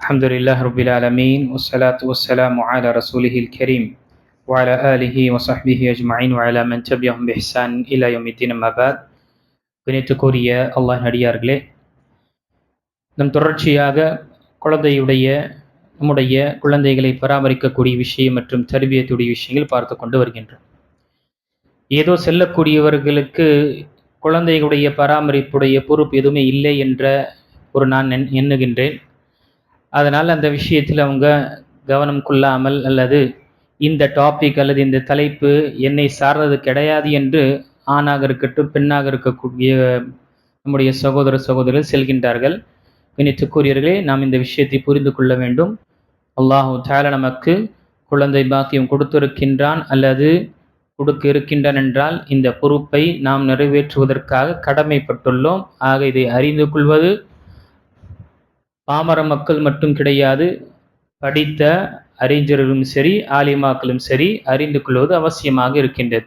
الحمد لله رب العالمين والصلاة والسلام على رسوله الكريم وعلى آله وصحبه أجمعين وعلى من تبعهم بإحسان إلى يوم الدين أما بعد கணித்துக்குரிய அல்லாஹ் நடிகார்களே நம் தொடர்ச்சியாக குழந்தையுடைய நம்முடைய குழந்தைகளை பராமரிக்கக்கூடிய விஷயம் மற்றும் தருபியத்துடைய விஷயங்கள் பார்த்து கொண்டு வருகின்றோம் ஏதோ செல்லக்கூடியவர்களுக்கு குழந்தைகளுடைய பராமரிப்புடைய பொறுப்பு எதுவுமே இல்லை என்ற ஒரு நான் எண் எண்ணுகின்றேன் அதனால் அந்த விஷயத்தில் அவங்க கவனம் கொள்ளாமல் அல்லது இந்த டாபிக் அல்லது இந்த தலைப்பு என்னை சார்ந்தது கிடையாது என்று ஆணாக இருக்கட்டும் பெண்ணாக இருக்கக்கூடிய நம்முடைய சகோதர சகோதரர் செல்கின்றார்கள். கூறியவர்களே நாம் இந்த விஷயத்தை புரிந்து கொள்ள வேண்டும். அல்லாஹு தால நமக்கு குழந்தை பாக்கியம் கொடுத்திருக்கின்றான் அல்லது கொடுக்க இருக்கின்றான் என்றால் இந்த பொறுப்பை நாம் நிறைவேற்றுவதற்காக கடமைப்பட்டுள்ளோம். ஆக இதை அறிந்து கொள்வது பாமர மக்கள் மட்டும் கிடையாது படித்த அறிஞர்களும் சரி ஆலிமாக்களும் சரி அறிந்து கொள்வது அவசியமாக இருக்கின்றது.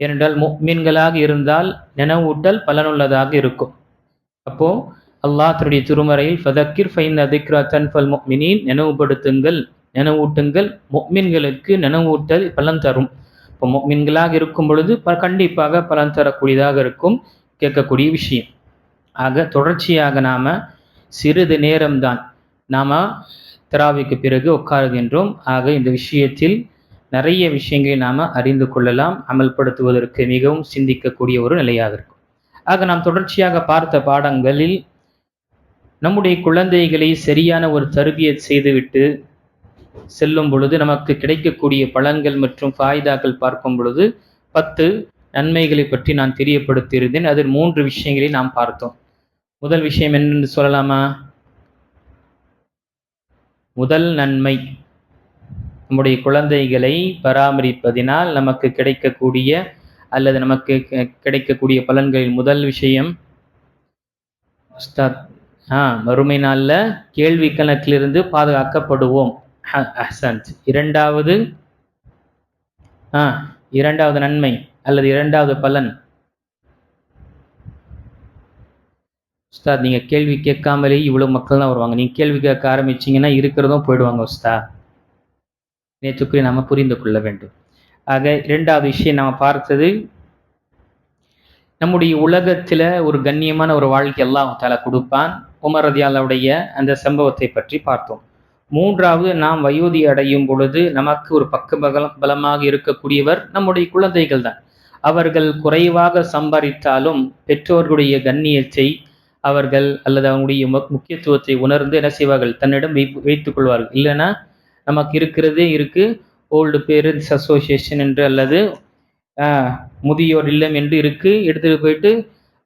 ஏனென்றால் மீன்களாக இருந்தால் நினைவூட்டல் பலனுள்ளதாக இருக்கும். அப்போ அல்லாஹ் தன்னுடைய திருமறையில் ஃபதக்கிர் ஃபைன் அதிக்ரா தன்ஃபல் மொக்மினின் நினைவுபடுத்துங்கள் நினைவூட்டுங்கள் மொக்மின்களுக்கு நினைவூட்டல் பலன் தரும். இப்போ மொக்மின்களாக இருக்கும் பொழுது ப கண்டிப்பாக பலன் தரக்கூடியதாக இருக்கும் கேட்கக்கூடிய விஷயம். ஆக தொடர்ச்சியாக நாம் சிறிது நேரம்தான். நாம் திராவிக்கு பிறகு உட்காருகின்றோம். ஆக இந்த விஷயத்தில் நிறைய விஷயங்களை நாம் அறிந்து கொள்ளலாம். அமல்படுத்துவதற்கு மிகவும் சிந்திக்கக்கூடிய ஒரு நிலையாக இருக்கும். ஆக நாம் தொடர்ச்சியாக பார்த்த பாடங்களில் நம்முடைய குழந்தைகளை சரியான ஒரு தருவியை செய்துவிட்டு செல்லும் பொழுது நமக்கு கிடைக்கக்கூடிய பலன்கள் மற்றும் ஃபாய்தாக்கள் பார்க்கும் பொழுது பத்து நன்மைகளை பற்றி நான் தெரியப்படுத்தியிருந்தேன். அதில் மூன்று விஷயங்களை நாம் பார்த்தோம். முதல் விஷயம் என்னென்று சொல்லலாமா? முதல் நன்மை. நம்முடைய குழந்தைகளை பராமரிப்பதினால் நமக்கு கிடைக்கக்கூடிய அல்லது நமக்கு கிடைக்கக்கூடிய பலன்களில் முதல் விஷயம் உஸ்தாத் ஆ மறுமை நாளில் கேள்வி கணக்கிலிருந்து பாதுகாக்கப்படுவோம். அஹ்சன்த் இரண்டாவது ஆ இரண்டாவது நன்மை அல்லது இரண்டாவது பலன். உஸ்தாத் நீங்கள் கேள்வி கேட்காமலே இவ்வளோ மக்கள் தான் வருவாங்க. நீங்கள் கேள்வி கேட்க ஆரம்பிச்சிங்கன்னா இருக்கிறதும் போயிடுவாங்க உஸ்தா. நேற்றுக்குரிய நாம் புரிந்து கொள்ள வேண்டும். ஆக இரண்டாவது விஷயம் நாம் பார்த்தது நம்முடைய உலகத்தில் ஒரு கண்ணியமான ஒரு வாழ்க்கை எல்லாம் தலை கொடுப்பான். உமர் ரதியாலுடைய அந்த சம்பவத்தை பற்றி பார்த்தோம். மூன்றாவது நாம் வயோதி அடையும் பொழுது நமக்கு ஒரு பக்க பலம் பலமாக இருக்கக்கூடியவர் நம்முடைய குழந்தைகள் தான். அவர்கள் குறைவாக சம்பாதித்தாலும் பெற்றோர்களுடைய கண்ணியத்தை அவர்கள் அல்லது அவங்களுடைய முக்கியத்துவத்தை உணர்ந்து என்ன செய்வார்கள்? தன்னிடம் வை வைத்துக் கொள்வார்கள். இல்லைன்னா நமக்கு இருக்கிறதே இருக்கு. ஓல்டு பேரண்ட்ஸ் அசோசியேஷன் என்று அல்லது முதியோர் இல்லம் என்று இருக்கு. எடுத்துகிட்டு போயிட்டு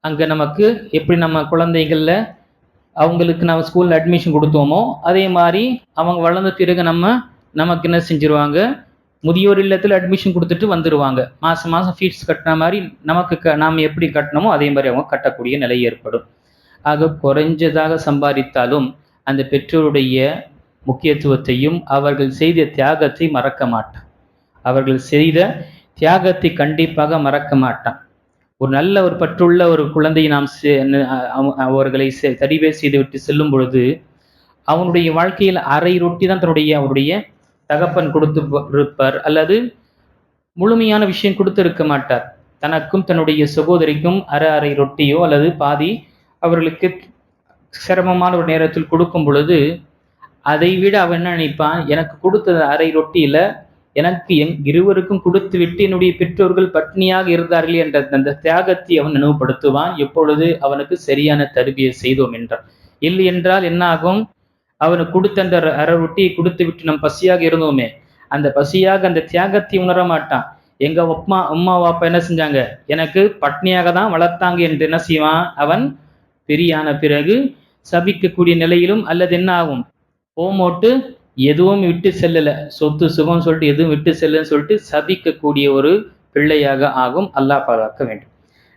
அங்கே நமக்கு எப்படி நம்ம குழந்தைகளில் அவங்களுக்கு நம்ம ஸ்கூலில் அட்மிஷன் கொடுத்தோமோ அதே மாதிரி அவங்க வளர்ந்த பிறகு நம்ம நமக்கு என்ன செஞ்சிருவாங்க? முதியோர் இல்லத்தில் அட்மிஷன் கொடுத்துட்டு வந்துடுவாங்க மாதம் மாதம் ஃபீஸ் கட்டின மாதிரி நமக்கு க நாம் எப்படி கட்டணுமோ அதே மாதிரி அவங்க கட்டக்கூடிய நிலை ஏற்படும். ஆக குறைஞ்சதாக சம்பாதித்தாலும் அந்த பெற்றோருடைய முக்கியத்துவத்தையும் அவர்கள் செய்த தியாகத்தை மறக்க மாட்டான். அவர்கள் செய்த தியாகத்தை கண்டிப்பாக மறக்க மாட்டான். ஒரு நல்ல ஒரு பற்றுள்ள ஒரு குழந்தையை நாம் அவர்களை தடிவே செய்துவிட்டு செல்லும் பொழுது அவனுடைய வாழ்க்கையில் அரை ரொட்டி தான் தன்னுடைய அவருடைய தகப்பன் கொடுத்து இருப்பார். அல்லது முழுமையான விஷயம் கொடுத்து இருக்க மாட்டார். தனக்கும் தன்னுடைய சகோதரிக்கும் அரை அரை ரொட்டியோ அல்லது பாதி அவர்களுக்கு சிரமமான ஒரு நேரத்தில் கொடுக்கும் பொழுது அதை விட அவன் என்ன நினைப்பான்? எனக்கு கொடுத்த அரை ரொட்டியில எனக்கு எங் இருவருக்கும் கொடுத்து விட்டு என்னுடைய பெற்றோர்கள் பட்னியாக இருந்தார்கள் என்ற அந்த தியாகத்தை அவன் நினைவுபடுத்துவான். எப்பொழுது அவனுக்கு சரியான தருவியை செய்தோம் என்றான். இல்லை என்றால் என்னாகும் அவனுக்கு கொடுத்த அந்த அரை ரொட்டியை கொடுத்து விட்டு நம் பசியாக இருந்தோமே அந்த பசியாக அந்த தியாகத்தை உணர மாட்டான். எங்க அம்மா அம்மா அப்பா என்ன செஞ்சாங்க? எனக்கு பட்னியாக தான் வளர்த்தாங்க என்று என்ன செய்வான்? அவன் பெரியான பிறகு சபிக்கக்கூடிய நிலையிலும் அல்லது என்ன ஆகும் போமோட்டு எதுவும் விட்டு செல்லலை. சொத்து சுகம் சொல்லிட்டு எதுவும் விட்டு செல்லன்னு சொல்லிட்டு சபிக்கக்கூடிய ஒரு பிள்ளையாக ஆகும். அல்லாஹ் பாதுகாக்க வேண்டும்.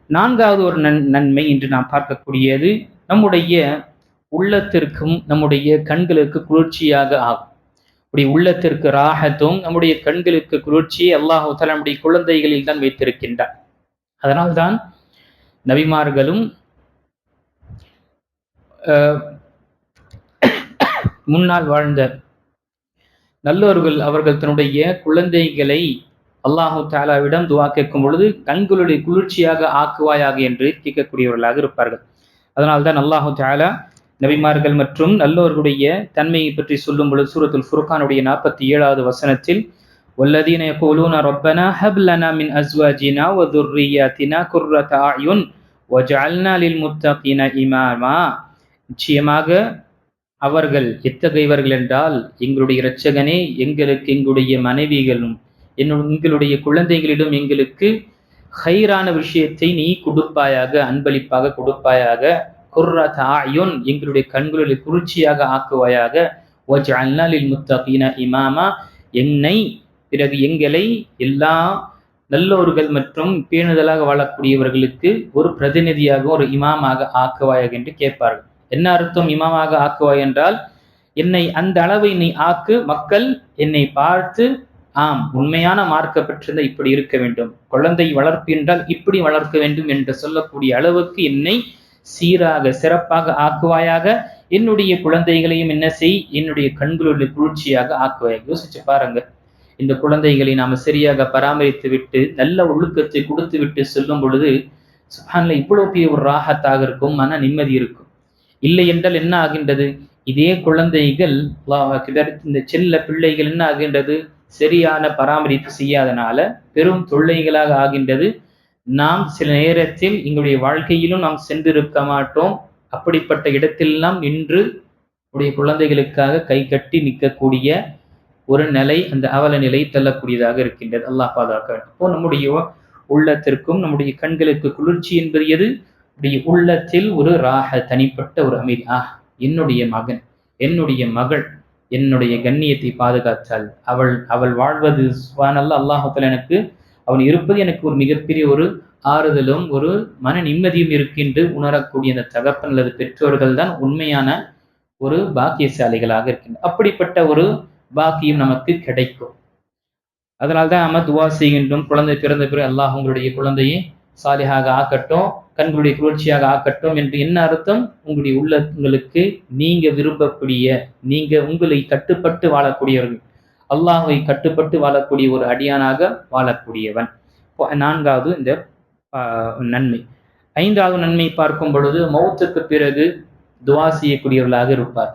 நான்காவது ஒரு நன் நன்மை இன்று நாம் பார்க்கக்கூடியது நம்முடைய உள்ளத்திற்கும் நம்முடைய கண்களுக்கு குளிர்ச்சியாக ஆகும். நம்முடைய உள்ளத்திற்கு ராகத்தும் நம்முடைய கண்களுக்கு குளிர்ச்சியை அல்லாஹு நம்முடைய குழந்தைகளில் தான் வைத்திருக்கின்றார். அதனால்தான் நபிமார்களும் முன்னால் வாழ்ந்த நல்லோர்கள் அவர்கள் தன்னுடைய குழந்தைகளை அல்லாஹு தாலாவிடம் துவா கேட்கும் பொழுது கண்களுடைய குளிர்ச்சியாக ஆக்குவாயாக என்று கேட்கக்கூடியவர்களாக இருப்பார்கள் அதனால்தான் அல்லாஹு தாலா நபிமார்கள் மற்றும் நல்லோர்களுடைய தன்மையை பற்றி சொல்லும் பொழுது சூரத்துல் ஃபுர்கானுடைய நாற்பத்தி ஏழாவது வசனத்தில் والذين يقولون ربنا هب لنا من أزواجنا وذرياتنا قرة أعين وجعلنا للمتقين إماما நிச்சயமாக அவர்கள் எத்தகையவர்கள் என்றால் எங்களுடைய இரட்சகனே எங்களுக்கு எங்களுடைய மனைவிகளும் எங்களுடைய குழந்தைகளிடம் எங்களுக்கு ஹைரான விஷயத்தை நீ கொடுப்பாயாக அன்பளிப்பாக கொடுப்பாயாக குர்ரத் ஆயுன் எங்களுடைய கண்களில் குளிர்ச்சியாக ஆக்குவாயாக வஜ்அல்னாலில் முத்தகீன இமாமா என்னை பிறகு எங்களை எல்லா நல்லோர்கள் மற்றும் பேணுதலாக வாழக்கூடியவர்களுக்கு ஒரு பிரதிநிதியாக ஒரு இமாமாக ஆக்குவாயாக என்று கேட்பார்கள். என்ன அர்த்தம் இமாமாக ஆக்குவாய் என்றால் என்னை அந்த அளவை நீ ஆக்கு மக்கள் என்னை பார்த்து ஆம் உண்மையான மார்க்க பெற்றிருந்த இப்படி இருக்க வேண்டும். குழந்தை வளர்ப்பு என்றால் இப்படி வளர்க்க வேண்டும் என்று சொல்லக்கூடிய அளவுக்கு என்னை சீராக சிறப்பாக ஆக்குவாயாக என்னுடைய குழந்தைகளையும் என்ன செய் என்னுடைய கண்களுடைய குளிர்ச்சியாக ஆக்குவாய். யோசிச்சு பாருங்க. இந்த குழந்தைகளை நாம சரியாக பராமரித்து விட்டு நல்ல ஒழுக்கத்தை கொடுத்து விட்டு செல்லும் பொழுது சுஹான்ல இவ்வளவு பெரிய ஒரு ராகத்தாக இருக்கும் மன நிம்மதி இருக்கும். இல்லை என்றால் என்ன ஆகின்றது? இதே குழந்தைகள் இந்த செல்ல பிள்ளைகள் என்ன ஆகின்றது? சரியான பராமரிப்பு செய்யாதனால பெரும் தொல்லைகளாக ஆகின்றது. நாம் சில நேரத்தில் எங்களுடைய வாழ்க்கையிலும் நாம் சென்றிருக்க மாட்டோம். அப்படிப்பட்ட இடத்திலெல்லாம் நின்று உடைய குழந்தைகளுக்காக கை கட்டி நிற்கக்கூடிய ஒரு நிலை அந்த அவல நிலை தள்ளக்கூடியதாக இருக்கின்றது. அல்லாஹ் பாதுகாக்க வேண்டும். இப்போ நம்முடைய உள்ளத்திற்கும் நம்முடைய கண்களுக்கு குளிர்ச்சி என்பது எது? இப்படி உள்ளத்தில் ஒரு ராக தனிப்பட்ட ஒரு அமைதி. ஆஹ் என்னுடைய மகன் என்னுடைய மகள் என்னுடைய கண்ணியத்தை பாதுகாத்தால் அவள் அவள் வாழ்வது சுவானல்ல அல்லாஹால எனக்கு அவன் இருப்பது எனக்கு ஒரு மிகப்பெரிய ஒரு ஆறுதலும் ஒரு மன நிம்மதியும் இருக்கின்று உணரக்கூடிய அந்த தகப்பன் அல்லது பெற்றோர்கள் தான் உண்மையான ஒரு பாக்கியசாலிகளாக இருக்கின்றன அப்படிப்பட்ட ஒரு பாக்கியம் நமக்கு கிடைக்கும். அதனால்தான் நம்ம துவா செய்கின்றோம். குழந்தை பிறந்த பிறகு அல்லாஹ் உங்களுடைய குழந்தையை சாலியாக ஆக்கட்டும் கண்களுடைய குளிர்ச்சியாக ஆக்கட்டும் என்று என்ன அர்த்தம்? உங்களுடைய உள்ளங்களுக்கு நீங்க விரும்பக்கூடிய நீங்க உங்களை கட்டுப்பட்டு வாழக்கூடியவர்கள். அல்லாஹை கட்டுப்பட்டு வாழக்கூடிய ஒரு அடியானாக வாழக்கூடியவன். நான்காவது இந்த நன்மை. ஐந்தாவது நன்மை பார்க்கும் பொழுது மௌத்துக்கு பிறகு துவா செய்யக்கூடியவர்களாக இருப்பார்.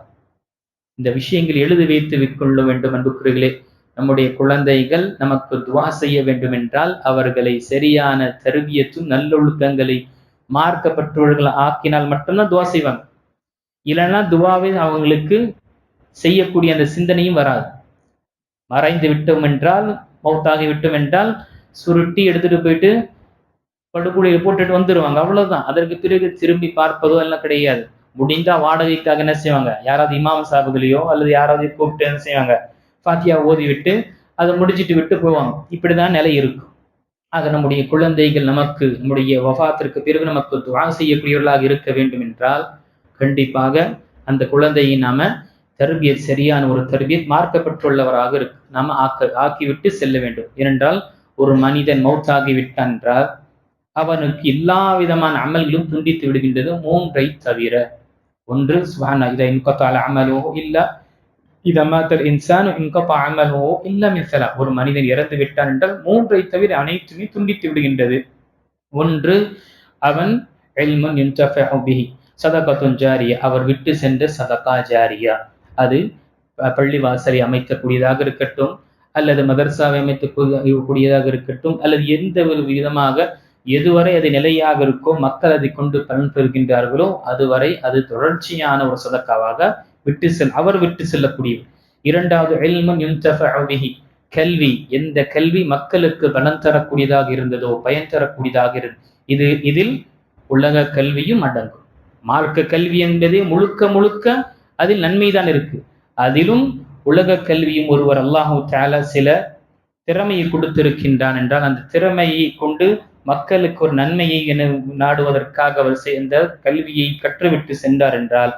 இந்த விஷயங்கள் எழுதி வைத்து கொள்ள வேண்டும் அன்புக்குறிகளே நம்முடைய குழந்தைகள் நமக்கு துவா செய்ய வேண்டும் என்றால் அவர்களை சரியான தருவியத்தும் நல்லொழுக்கங்களை மார்க்கப்பட்டவர்களை ஆக்கினால் மட்டும்தான் துவா செய்வாங்க. இல்லைன்னா துவாவை அவங்களுக்கு செய்யக்கூடிய அந்த சிந்தனையும் வராது. மறைந்து விட்டோம் என்றால் மௌத்தாகி விட்டோம் என்றால் சுருட்டி எடுத்துட்டு போயிட்டு படுகொலையில் போட்டுட்டு வந்துடுவாங்க அவ்வளவுதான். அதற்கு பிறகு திரும்பி பார்ப்பதோ எல்லாம் கிடையாது. முடிந்தா வாடகைக்காக என்ன செய்வாங்க? யாராவது இமாம சாபுகளையோ அல்லது யாராவது கூப்பிட்டு என்ன செய்வாங்க? ஃபாத்தியா ஓதி விட்டு அதை முடிச்சிட்டு விட்டு போவாங்க. இப்படிதான் நிலை இருக்கும். ஆக நம்முடைய குழந்தைகள் நமக்கு நம்முடைய வஃபாத்திற்கு பிறகு நமக்கு துவா செய்யக்கூடியவர்களாக இருக்க வேண்டும் என்றால் கண்டிப்பாக அந்த குழந்தையை நாம தர்பியத் சரியான ஒரு தர்பியத் மார்க்கப்பட்டுள்ளவராக இருக்கு நாம ஆக்க ஆக்கிவிட்டு செல்ல வேண்டும். ஏனென்றால் ஒரு மனிதன் மௌத்தாகிவிட்டான் என்றால் அவனுக்கு எல்லா விதமான அமல்களும் துண்டித்து விடுகின்றது மூன்றை தவிர. ஒன்று சுவானா இதை அமலோ இல்லை இதமாத்தல் இன்சான் இன்கப்பா அமலோ இல்ல மிசலா ஒரு மனிதன் இறந்து விட்டான் என்றால் மூன்றை தவிர அனைத்துமே துண்டித்து விடுகின்றது. ஒன்று அவன் எல்மன் பிஹி. சதகத்துன் ஜாரியா. அவர் விட்டு சென்ற சதகா ஜாரியா. அது பள்ளிவாசலை அமைக்கக்கூடியதாக இருக்கட்டும் அல்லது மதர்சாவை அமைத்து கூடியதாக இருக்கட்டும் அல்லது எந்த ஒரு விதமாக எதுவரை அது நிலையாக இருக்கோ மக்கள் அதை கொண்டு பலன் பெறுகின்றார்களோ அதுவரை அது தொடர்ச்சியான ஒரு சதக்காவாக விட்டு செல் அவர் விட்டு செல்லக்கூடியவர். இரண்டாவது எல்மன் கல்வி. எந்த கல்வி மக்களுக்கு பலன் தரக்கூடியதாக இருந்ததோ பயன் தரக்கூடியதாக இருந்தது இது இதில் உலக கல்வியும் அடங்கும். மார்க்க கல்வி என்பதே முழுக்க முழுக்க அதில் நன்மைதான் இருக்கு. அதிலும் உலக கல்வியும் ஒருவர் அல்லாஹு தால சில திறமையை கொடுத்திருக்கின்றான் என்றால் அந்த திறமையை கொண்டு மக்களுக்கு ஒரு நன்மையை என நாடுவதற்காக அவர் சேர்ந்த கல்வியை கற்றுவிட்டு சென்றார் என்றால்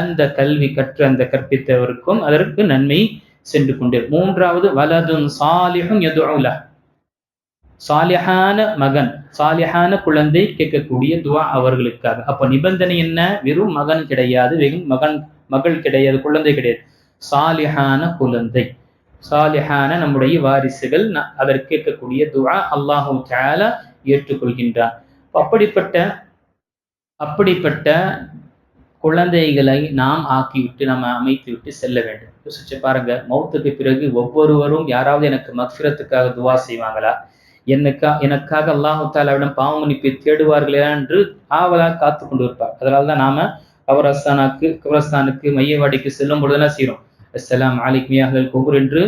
அந்த கல்வி கற்று அந்த கற்பித்தவருக்கும் அதற்கு நன்மை சென்று கொண்டு. மூன்றாவது வலதும் சாலிஹும் எதுல சாலிஹான மகன் சாலிஹான குழந்தை கேட்கக்கூடிய துவா அவர்களுக்காக. அப்ப நிபந்தனை என்ன? வெறும் மகன் கிடையாது வெறும் மகன் மகள் கிடையாது குழந்தை கிடையாது. சாலிஹான குழந்தை. சாலிஹான நம்முடைய வாரிசுகள் அதற்கு கேட்கக்கூடிய துவா அல்லாஹு கேல ஏற்றுக்கொள்கின்றார். அப்படிப்பட்ட அப்படிப்பட்ட குழந்தைகளை நாம் ஆக்கிவிட்டு நம்ம அமைத்து விட்டு செல்ல வேண்டும். யோசிச்சு பாருங்க மௌத்துக்கு பிறகு ஒவ்வொருவரும் யாராவது எனக்கு மக்ஃபிரத்துக்காக துவா செய்வாங்களா? எனக்கா எனக்காக அல்லாஹு தாலாவிடம் பாவ மன்னிப்பை தேடுவார்களா என்று ஆவலாக காத்து கொண்டு இருப்பார் அதனால தான் நாம கபரஸ்தானுக்கு கபரஸ்தானுக்கு மையவாடிக்கு செல்லும் பொழுதெல்லாம் செய்கிறோம் அஸ்லாம் அலைக்கும் குபுர் என்று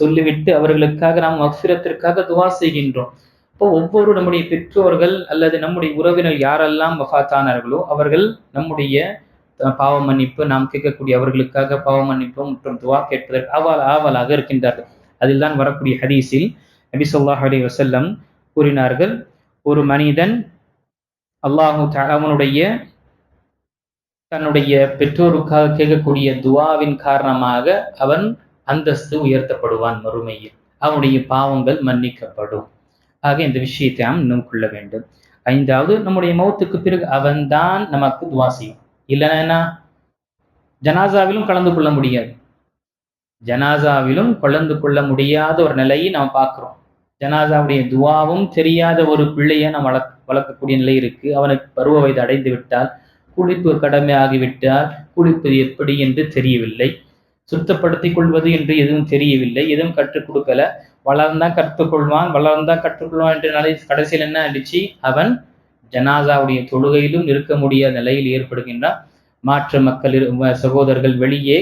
சொல்லிவிட்டு அவர்களுக்காக நாம் மக்ஃபிரத்திற்காக துவா செய்கின்றோம். இப்போ ஒவ்வொரு நம்முடைய பெற்றோர்கள் அல்லது நம்முடைய உறவினர் யாரெல்லாம் வஃத்தானார்களோ அவர்கள் நம்முடைய பாவ மன்னிப்பு நாம் கேட்கக்கூடிய அவர்களுக்காக பாவ மன்னிப்பு மற்றும் துவா கேட்பதற்கு ஆவல் ஆவலாக இருக்கின்றார்கள். அதில் தான் வரக்கூடிய ஹதீஸில் நபி சொல்லாஹ் அலி வசல்லம் கூறினார்கள் ஒரு மனிதன் அல்லாஹு அவனுடைய தன்னுடைய பெற்றோருக்காக கேட்கக்கூடிய துவாவின் காரணமாக அவன் அந்தஸ்து உயர்த்தப்படுவான் மறுமையில். அவனுடைய பாவங்கள் மன்னிக்கப்படும். ஆக இந்த விஷயத்தை நாம் இன்னும் கொள்ள வேண்டும். ஐந்தாவது நம்முடைய மௌத்துக்கு பிறகு அவன்தான் நமக்கு துவா செய்யும். இல்லைன்னா என்ன? ஜனாசாவிலும் கலந்து கொள்ள முடியாது. ஜனாசாவிலும் கலந்து கொள்ள முடியாத ஒரு நிலையை நாம் பார்க்குறோம். ஜனாசாவுடைய துவாவும் தெரியாத ஒரு பிள்ளையை நாம் வளர்க்க வளர்க்கக்கூடிய நிலை இருக்கு. அவனுக்கு பருவ வயது அடைந்து விட்டால் குளிப்பு கடமையாகிவிட்டால் குளிப்பது எப்படி என்று தெரியவில்லை. சுத்தப்படுத்திக் கொள்வது என்று எதுவும் தெரியவில்லை. எதுவும் கற்றுக் கொடுக்கல. வளர்ந்தான் கற்றுக்கொள்வான் வளர்ந்தான் கற்றுக்கொள்வான் என்ற நிலை கடைசியில் என்ன ஆயிடுச்சு? அவன் ஜனாசாவுடைய தொழுகையிலும் இருக்க முடியாத நிலையில் ஏற்படுகின்றான் மாற்று மக்கள் சகோதரர்கள் வெளியே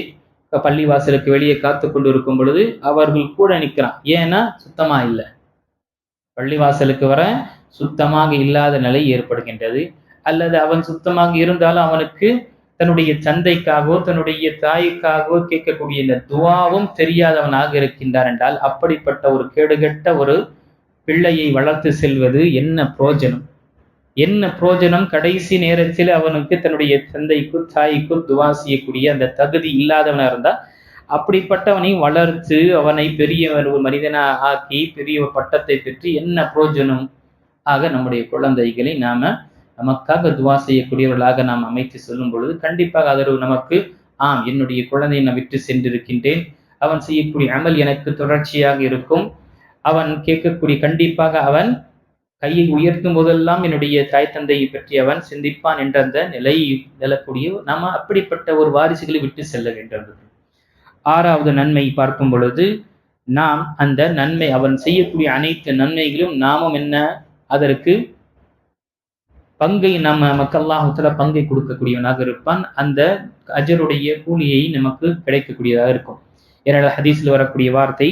பள்ளிவாசலுக்கு வெளியே காத்து கொண்டு இருக்கும் பொழுது அவர்கள் கூட நிற்கிறான் ஏன்னா சுத்தமா இல்லை. பள்ளிவாசலுக்கு வர சுத்தமாக இல்லாத நிலை ஏற்படுகின்றது. அல்லது அவன் சுத்தமாக இருந்தாலும் அவனுக்கு தன்னுடைய தந்தைக்காகவோ தன்னுடைய தாய்க்காகவோ கேட்கக்கூடிய இந்த துவாவும் தெரியாதவனாக இருக்கின்றார் என்றால் அப்படிப்பட்ட ஒரு கேடுகெட்ட ஒரு பிள்ளையை வளர்த்து செல்வது என்ன புரோஜனம் என்ன புரோஜனம்? கடைசி நேரத்தில் அவனுக்கு தன்னுடைய தந்தைக்கு தாய்க்கு துவா செய்யக்கூடிய அந்த தகுதி இல்லாதவனா இருந்தா அப்படிப்பட்டவனை வளர்த்து அவனை பெரிய ஒரு மனிதனா ஆக்கி பெரிய பட்டத்தை பெற்று என்ன புரோஜனம்? ஆக நம்முடைய குழந்தைகளை நாம நமக்காக துவா செய்யக்கூடியவர்களாக நாம் அமைத்து சொல்லும் பொழுது கண்டிப்பாக அதற்கு நமக்கு ஆம் என்னுடைய குழந்தையை நான் விட்டு சென்றிருக்கின்றேன். அவன் செய்யக்கூடிய அமல் எனக்கு தொடர்ச்சியாக இருக்கும். அவன் கேட்கக்கூடிய கண்டிப்பாக அவன் கையை உயர்த்தும் போதெல்லாம் என்னுடைய தாய் தந்தையை பற்றி அவன் சிந்திப்பான் என்ற அந்த நிலை நிலக்கூடிய நாம அப்படிப்பட்ட ஒரு வாரிசுகளை விட்டு செல்ல வேண்டும் ஆறாவது நன்மை பார்க்கும் பொழுது நாம் அந்த நன்மை அவன் செய்யக்கூடிய அனைத்து நன்மைகளும் நாமும் என்ன? அதற்கு பங்கை நம்ம நமக்கு பங்கை கொடுக்கக்கூடியவனாக இருப்பான். அந்த அஜருடைய கூலியை நமக்கு கிடைக்கக்கூடியதாக இருக்கும். ஏன்னா ஹதீஸில் வரக்கூடிய வார்த்தை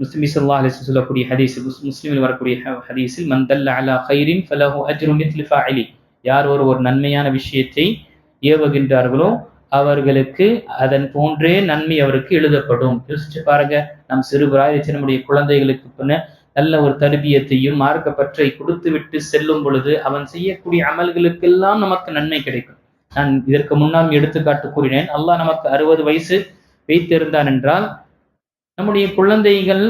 முஸ்லிம் சல்லா அலிஸ் சொல்லக்கூடிய ஹதீஸ் முஸ்- வரக்கூடிய ஹதீஸில் மந்தல்ல அலா ஹைரின் ஃபலஹு அஜ்ரு மித்லிஃபா அலி யார் ஒரு ஒரு நன்மையான விஷயத்தை ஏவுகின்றார்களோ அவர்களுக்கு அதன் போன்றே நன்மை அவருக்கு எழுதப்படும் யோசிச்சு பாருங்க நம் சிறுபிராயத்தில் நம்முடைய குழந்தைகளுக்கு பின்ன நல்ல ஒரு தருபியத்தையும் மார்க்கப்பற்றை கொடுத்து விட்டு செல்லும் பொழுது அவன் செய்யக்கூடிய அமல்களுக்கெல்லாம் நமக்கு நன்மை கிடைக்கும் நான் இதற்கு முன்னால் எடுத்துக்காட்டு கூறினேன் அல்லாஹ் நமக்கு அறுபது வயசு வைத்திருந்தான் என்றால் நம்முடைய குழந்தைகள்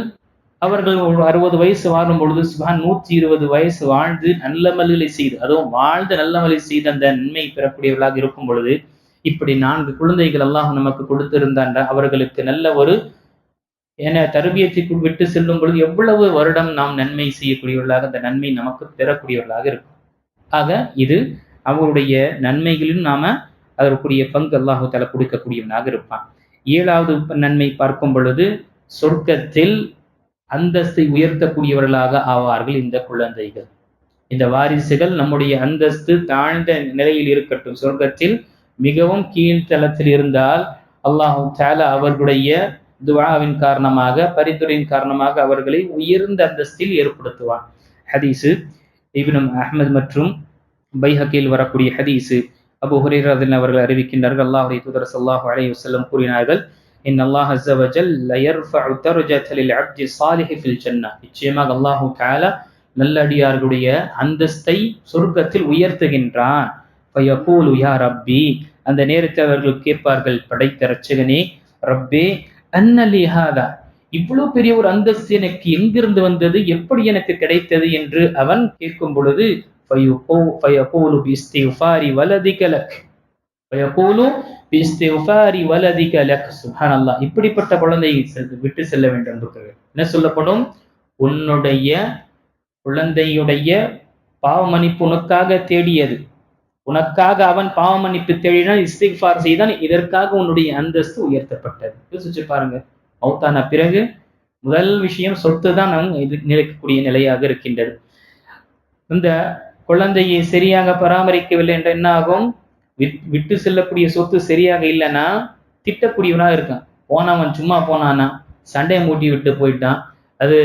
அவர்கள் ஒரு அறுபது வயசு வாழும் பொழுது சுபான் நூற்றி இருபது வயசு வாழ்ந்து நல்ல மல்களை செய்து அதுவும் வாழ்ந்து நல்ல மலை செய்து அந்த நன்மை பெறக்கூடியவர்களாக இருக்கும் பொழுது இப்படி நான்கு குழந்தைகள் எல்லாம் நமக்கு கொடுத்திருந்தான். அவர்களுக்கு நல்ல ஒரு என தருவியத்தை விட்டு செல்லும் பொழுது எவ்வளவு வருடம் நாம் நன்மை செய்யக்கூடியவர்களாக அந்த நன்மை நமக்கு பெறக்கூடியவர்களாக இருக்கும். ஆக இது அவருடைய நன்மைகளிலும் நாம அதற்குரிய பங்கு அல்லாஹு தலை கொடுக்கக்கூடியவனாக இருப்பான். ஏழாவது நன்மை பார்க்கும் பொழுது சொர்க்கத்தில் அந்தஸ்தை உயர்த்தக்கூடியவர்களாக ஆவார்கள் இந்த குழந்தைகள். இந்த வாரிசுகள் நம்முடைய அந்தஸ்து தாழ்ந்த நிலையில் இருக்கட்டும். சொர்க்கத்தில் மிகவும் கீழ்த்தளத்தில் இருந்தால் அல்லாஹு தஆலா அவர்களுடைய துவாவின் காரணமாக பரிந்துரையின் காரணமாக அவர்களை உயர்ந்த அந்தஸ்தில் ஏற்படுத்துவான். ஹதீஸு இப்னு அஹமது மற்றும் பைஹக்கில் வரக்கூடிய ஹதீஸு அபு ஹுரைரா அவர்கள் அறிவிக்கின்றார்கள். அல்லாஹுடைய தூதர் சல்லாஹு அலையுசல்லம் கூறினார்கள் இன் அல்லாஹ் அஸ்ஸ லயர்ஃபஉ தர்ஜத அப்தி ஃபில் நிச்சயமாக அல்லாஹு தஆலா நல்லடியார்களுடைய அந்தஸ்தை சொர்க்கத்தில் உயர்த்துகின்றான். ஃபயகூலு யா ரப்பி அந்த நேரத்தில் அவர்கள் கேட்பார்கள் படைத்த ரச்சகனே ரப்பே அன்னலி ஹாதா? இவ்வளவு பெரிய ஒரு அந்தஸ்து எனக்கு எங்கிருந்து வந்தது? எப்படி எனக்கு கிடைத்தது? என்று அவன் கேட்கும் பொழுது ஃபயகூலு பிஸ்திஃபாரி வலதிக இப்படிப்பட்ட குழந்தையை விட்டு செல்ல வேண்டும் என்ன சொல்லப்படும்? உன்னுடைய குழந்தையுடைய பாவ மன்னிப்பு உனக்காக தேடியது. உனக்காக அவன் பாவ மன்னிப்பு தேடினால் இஸ்திக்ஃபார் செய்தான். இதற்காக உன்னுடைய அந்தஸ்து உயர்த்தப்பட்டது. யோசிச்சு பாருங்க. மௌத்தான பிறகு முதல் விஷயம் சொத்து தான் இது- நிலைக்கக்கூடிய நிலையாக இருக்கின்றது. இந்த குழந்தையை சரியாக பராமரிக்கவில்லை என்ற என்ன ஆகும்? விட்டு செல்லக்கூடிய சொத்து சரியாக இல்லைன்னா திட்டக்கூடியவனாக இருக்கான். போனவன் சும்மா போனானா சண்டையை மூட்டி விட்டு போயிட்டான். அது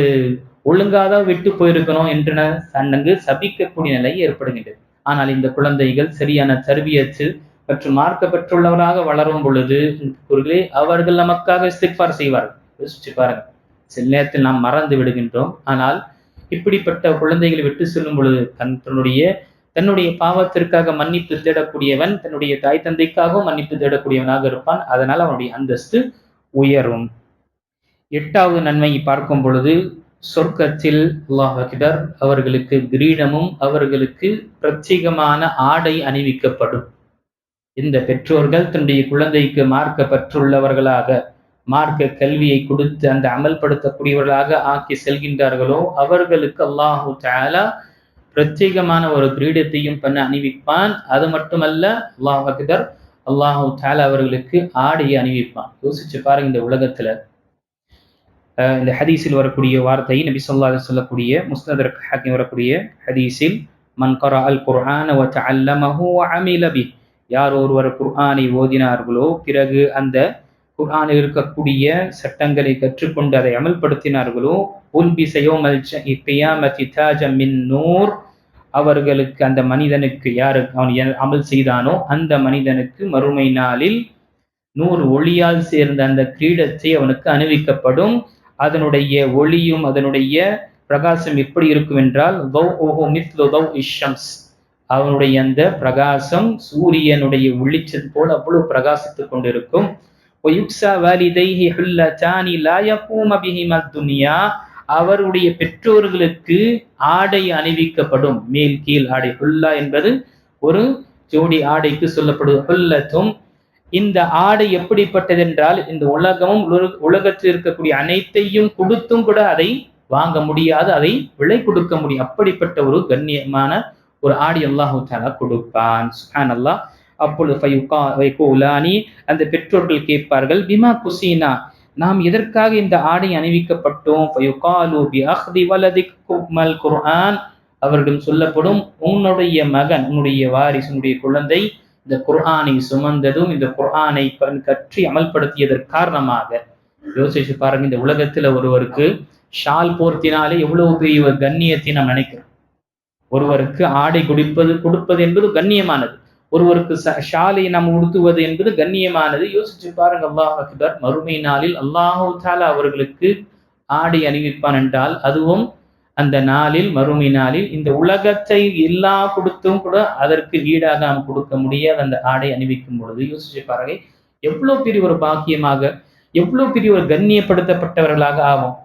ஒழுங்காக தான் விட்டு போயிருக்கணும் என்று சண்டங்கு சபிக்கக்கூடிய நிலை ஏற்படுகின்றது. ஆனால் இந்த குழந்தைகள் சரியான சருவியச்சு மற்றும் மார்க்க பெற்றுள்ளவராக வளரும் பொழுது பொருளே அவர்கள் நமக்காக இஸ்திக்பார் செய்வார்கள். யோசிச்சு பாருங்க. சில நேரத்தில் நாம் மறந்து விடுகின்றோம். ஆனால் இப்படிப்பட்ட குழந்தைகளை விட்டு செல்லும் பொழுது தன் தன்னுடைய தன்னுடைய பாவத்திற்காக மன்னிப்பு தேடக்கூடியவன் தன்னுடைய தாய் தந்தைக்காகவும் மன்னிப்பு தேடக்கூடியவனாக இருப்பான். அதனால் அவனுடைய அந்தஸ்து உயரும். எட்டாவது நன்மையை பார்க்கும் பொழுது சொர்க்கத்தில் அல்லாஹ் அக்பர் அவர்களுக்கு கிரீடமும் அவர்களுக்கு பிரத்யேகமான ஆடை அணிவிக்கப்படும். இந்த பெற்றோர்கள் தன்னுடைய குழந்தைக்கு மார்க்க பற்றுள்ளவர்களாக மார்க்க கல்வியை கொடுத்து அந்த அமல்படுத்தக்கூடியவர்களாக ஆக்கி செல்கின்றார்களோ அவர்களுக்கு அல்லாஹு தாலா பிரத்யேகமான ஒரு கிரீடத்தையும் பண்ண அணிவிப்பான். அது மட்டுமல்ல அல்லாஹ் அக்பர் அல்லாஹு தஆலா அவர்களுக்கு ஆடையை அணிவிப்பான். யோசிச்சு பாருங்க இந்த உலகத்துல. இந்த ஹதீஸில் வரக்கூடிய வார்த்தை நபி சொல்லாத சொல்லக்கூடிய முஸ்லதர் ஹாக்கி வரக்கூடிய ஹதீஸில் மன்கரா அல் குர்ஆன வ தஅல்லமஹு யார் ஒருவர் குர்ஆனை ஓதினார்களோ பிறகு அந்த குரானில் இருக்கக்கூடிய சட்டங்களை கற்றுக்கொண்டு அதை அமல்படுத்தினார்களோ? உல்பிசையோமல் கியாமதி நூர். அவர்களுக்கு அந்த மனிதனுக்கு யாரு அவன் அமல் செய்தானோ அந்த மனிதனுக்கு மறுமை நாளில் நூறு ஒளியால் சேர்ந்த அந்த கிரீடத்தை அவனுக்கு அணிவிக்கப்படும். அதனுடைய ஒளியும் அதனுடைய பிரகாசம் எப்படி இருக்கும் என்றால் அவனுடைய அந்த பிரகாசம் சூரியனுடைய ஒளிச்சது போல் அவ்வளவு பிரகாசித்துக் கொண்டிருக்கும். ஒயுக்ஸா வாலிதைஹி ஹுல்லதானி லாயபூம பிஹிமா துனியா அவருடைய பெற்றோர்களுக்கு ஆடை அணிவிக்கப்படும். மேல் கீழ் ஆடை ஹுல்லா என்பது ஒரு ஜோடி ஆடைக்கு சொல்லப்படும் ஹுல்லத்தும் இந்த ஆடை எப்படிப்பட்டதென்றால் இந்த உலகமும் உலகத்தில் இருக்கக்கூடிய அனைத்தையும் கொடுத்தும் கூட அதை வாங்க முடியாது அதை விலை கொடுக்க முடியும். அப்படிப்பட்ட ஒரு கண்ணியமான ஒரு ஆடி அல்லாஹு தாலா கொடுப்பான். சுஹான் அல்லாஹ் அப்பொழுது ஃபயுகா- அந்த பெற்றோர்கள் கேட்பார்கள் பிமா குசீனா நாம் எதற்காக இந்த ஆடை அணிவிக்கப்பட்டோம்? ஃபயுகாலு குமல் குர்ஆன். அவர்களிடம் சொல்லப்படும் உன்னுடைய மகன் உன்னுடைய வாரிசு உன்னுடைய குழந்தை இந்த குர்ஆனை சுமந்ததும் இந்த குர்ஆனை கற்றி அமல்படுத்தியதற்கு காரணமாக. யோசிச்சு பாருங்க இந்த உலகத்துல ஒருவருக்கு ஷால் போர்த்தினாலே எவ்வளவு பெரிய கண்ணியத்தை நாம் நினைக்கிறோம். ஒருவருக்கு ஆடை குடிப்பது கொடுப்பது என்பது கண்ணியமானது. ஒருவருக்கு ஷாலை நாம் உடுத்துவது என்பது கண்ணியமானது. யோசிச்சு பாருங்க அல்லாஹ் அக்பர். மறுமை நாளில் அல்லாஹு தாலா அவர்களுக்கு ஆடை அணிவிப்பான் என்றால் அதுவும் அந்த நாளில் மறுமை நாளில் இந்த உலகத்தை எல்லா கொடுத்தும் கூட அதற்கு ஈடாக நாம் கொடுக்க முடியாத அந்த ஆடை அணிவிக்கும் பொழுது யோசிச்சு பாருங்க எவ்வளவு பெரிய ஒரு பாக்கியமாக எவ்வளவு பெரிய ஒரு கண்ணியப்படுத்தப்பட்டவர்களாக ஆகும்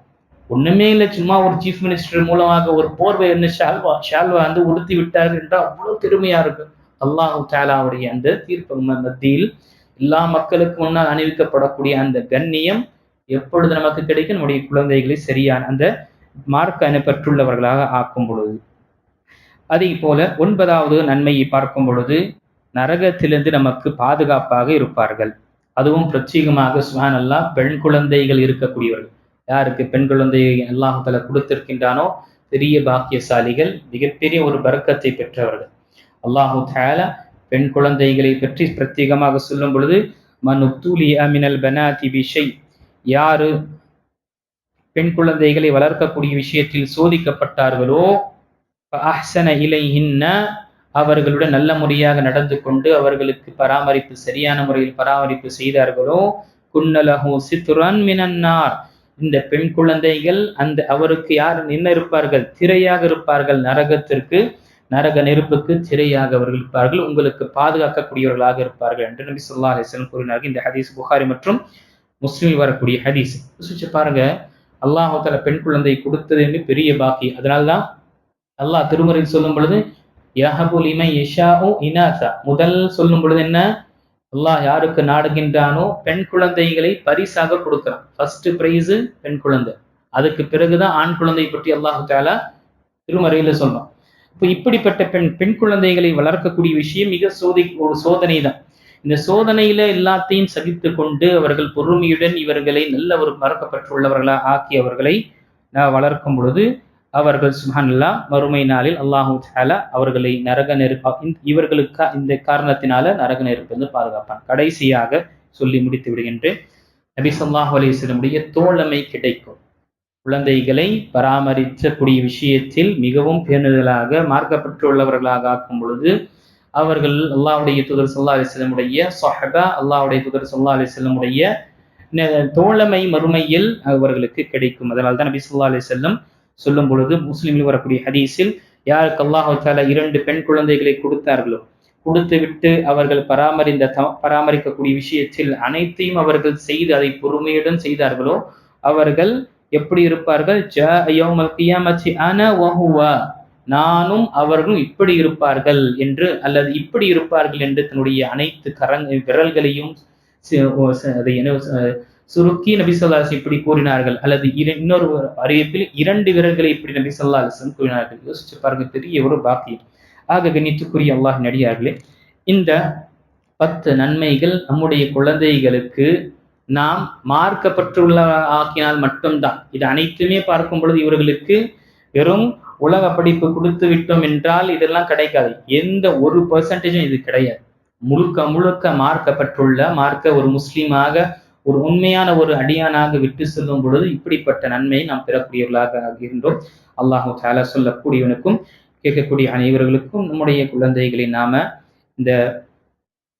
ஒண்ணுமே இல்லை சும்மா ஒரு சீஃப் மினிஸ்டர் மூலமாக ஒரு போர்வை இருந்து ஷால்வா ஷால்வா வந்து உடுத்தி விட்டார் என்றால் அவ்வளவு பெருமையா இருக்கும். அல்லாஹு தாலாவுடைய அந்த தீர்ப்பு மத்தியில் எல்லா மக்களுக்கும் முன்னால் அணிவிக்கப்படக்கூடிய அந்த கண்ணியம் எப்பொழுது நமக்கு கிடைக்கும்? நம்முடைய குழந்தைகளை சரியான அந்த மார்க் அனுப்பற்றுள்ளவர்களாக ஆக்கும் பொழுது. அதே போல ஒன்பதாவது நன்மையை பார்க்கும் பொழுது நரகத்திலிருந்து நமக்கு பாதுகாப்பாக இருப்பார்கள். அதுவும் பிரத்யேகமாக சுஹான் அல்லாஹ் பெண் குழந்தைகள் இருக்கக்கூடியவர்கள். யாருக்கு பெண் குழந்தை அல்லாஹ் கொடுத்திருக்கின்றானோ? பெரிய பாக்கியசாலிகள் மிகப்பெரிய ஒரு பறக்கத்தை பெற்றவர்கள். அல்லாஹு தஆலா பெண் குழந்தைகளை பற்றி பிரத்யேகமாக சொல்லும் பொழுது மன் அமினல் பனாதி விஷை யாரு பெண் குழந்தைகளை வளர்க்கக்கூடிய விஷயத்தில் சோதிக்கப்பட்டார்களோ அஹ்சன இலையின்ன அவர்களுடன் நல்ல முறையாக நடந்து கொண்டு அவர்களுக்கு பராமரிப்பு சரியான முறையில் பராமரிப்பு செய்தார்களோ குன்னலஹு சித்துரன் மினன்னார் இந்த பெண் குழந்தைகள் அந்த அவருக்கு யார் என்ன இருப்பார்கள்? திரையாக இருப்பார்கள் நரகத்திற்கு. நரக நெருப்புக்கு சிறையாக அவர்கள் இருப்பார்கள். உங்களுக்கு பாதுகாக்கக்கூடியவர்களாக இருப்பார்கள் என்று நபி சொல்லா அலிஸ்லம் கூறினார்கள். இந்த ஹதீஸ் புகாரி மற்றும் முஸ்லீம் வரக்கூடிய ஹதீஸ். யோசிச்சு பாருங்க. அல்லாஹ் பெண் குழந்தை கொடுத்தது என்று பெரிய பாக்கி. அதனால்தான் அல்லாஹ் திருமறையில் சொல்லும் பொழுது யஹபு லிமன் இனாசா. முதல் சொல்லும் பொழுது என்ன? அல்லாஹ் யாருக்கு நாடுகின்றானோ பெண் குழந்தைகளை பரிசாக கொடுக்கிறான். ஃபர்ஸ்ட் பிரைஸ் பெண் குழந்தை. அதுக்கு பிறகுதான் ஆண் குழந்தை பற்றி அல்லாஹு தாலா திருமறையில சொல்றான். இப்போ இப்படிப்பட்ட பெண் பெண் குழந்தைகளை வளர்க்கக்கூடிய விஷயம் மிக சோதி ஒரு சோதனை தான் இந்த சோதனையில எல்லாத்தையும் சகித்து கொண்டு அவர்கள் பொறுமையுடன் இவர்களை நல்ல ஒரு மறக்கப்பெற்றுள்ளவர்களாக ஆக்கி அவர்களை நான் வளர்க்கும் பொழுது அவர்கள் சுஹான்லா மறுமை நாளில் அல்லாஹு சாலா அவர்களை நரக நெருப்பா இவர்களுக்கு இந்த காரணத்தினால நரக நெருப்பிலிருந்து பாதுகாப்பான். கடைசியாக சொல்லி முடித்து விடுகின்றேன் நபி சொல்லாஹ் அலிஸ்லமுடைய தோழமை கிடைக்கும். குழந்தைகளை பராமரிக்கக்கூடிய விஷயத்தில் மிகவும் பேணுதலாக மார்க்கப்பட்டுள்ளவர்களாக ஆக்கும் பொழுது அவர்கள் அல்லாவுடைய தூதர் சொல்லா அலிஸ்லமுடைய சொஹபா அல்லாவுடைய தூதர் சொல்லா அலிஸ்லமுடைய தோழமை மறுமையில் அவர்களுக்கு கிடைக்கும். அதனால் தான் நபி சொல்லா அலி செல்லம் சொல்லும் பொழுது முஸ்லீமில் வரக்கூடிய ஹதீஸில் யாருக்கு அல்லாஹு தாலா இரண்டு பெண் குழந்தைகளை கொடுத்தார்களோ கொடுத்து விட்டு அவர்கள் பராமரிந்த பராமரிக்கக்கூடிய விஷயத்தில் அனைத்தையும் அவர்கள் செய்து அதை பொறுமையுடன் செய்தார்களோ அவர்கள் எப்படி இருப்பார்கள்? ஜ நானும் அவர்களும் இப்படி இருப்பார்கள் என்று அல்லது இப்படி இருப்பார்கள் என்று தன்னுடைய அனைத்து கரங் விரல்களையும் அதை என்ன சுருக்கி நபி சொல்லாஸ் இப்படி கூறினார்கள். அல்லது இன்னொரு அறிவிப்பில் இரண்டு விரல்களை இப்படி நபி சொல்லா கூறினார்கள். யோசிச்சு பாருங்க பெரிய ஒரு பாக்கியம். ஆக கணித்துக்குரிய அல்லாஹ் நடிகார்களே இந்த பத்து நன்மைகள் நம்முடைய குழந்தைகளுக்கு நாம் மார்க்கப்பட்டுள்ள ஆக்கினால் மட்டும்தான். இது அனைத்துமே பார்க்கும் பொழுது இவர்களுக்கு வெறும் உலக படிப்பு கொடுத்து விட்டோம் என்றால் இதெல்லாம் கிடைக்காது. எந்த ஒரு பர்சன்டேஜும் இது கிடையாது. முழுக்க முழுக்க மார்க்கப்பட்டுள்ள மார்க்க ஒரு முஸ்லீமாக ஒரு உண்மையான ஒரு அடியானாக விட்டு செல்லும் பொழுது இப்படிப்பட்ட நன்மையை நாம் பெறக்கூடியவர்களாக ஆகின்றோம். அல்லாஹு தாலா சொல்லக்கூடியவனுக்கும் கேட்கக்கூடிய அனைவர்களுக்கும் நம்முடைய குழந்தைகளை நாம இந்த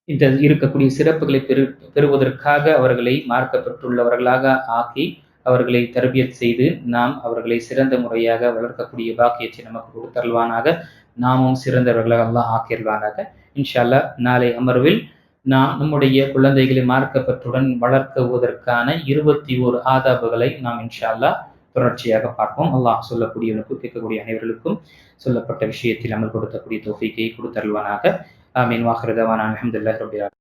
இந்த இருக்கக்கூடிய சிறப்புகளை பெறு பெறுவதற்காக அவர்களை மார்க்கப்பட்டுள்ளவர்களாக ஆக்கி அவர்களை தர்பியத் செய்து நாம் அவர்களை சிறந்த முறையாக வளர்க்கக்கூடிய பாக்கியத்தை நமக்கு கொடுத்தருள்வானாக. நாமும் சிறந்தவர்களாக எல்லாம் ஆக்கிடுவானாக இன்ஷால்லா நாளை அமர்வில் நாம் நம்முடைய குழந்தைகளை மார்க்கப்பட்டுடன் வளர்க்குவதற்கான இருபத்தி ஓரு ஆதாபுகளை நாம் இன்ஷால்லா தொடர்ச்சியாக பார்ப்போம். அல்லாஹ் சொல்லக்கூடியவனுக்கும் கேட்கக்கூடிய அனைவர்களுக்கும் சொல்லப்பட்ட விஷயத்தில் அமல் கொடுத்தக்கூடிய தொகையை கொடுத்தருள்வானாக. آمين وآخر دعوانا الحمد لله رب العالمين.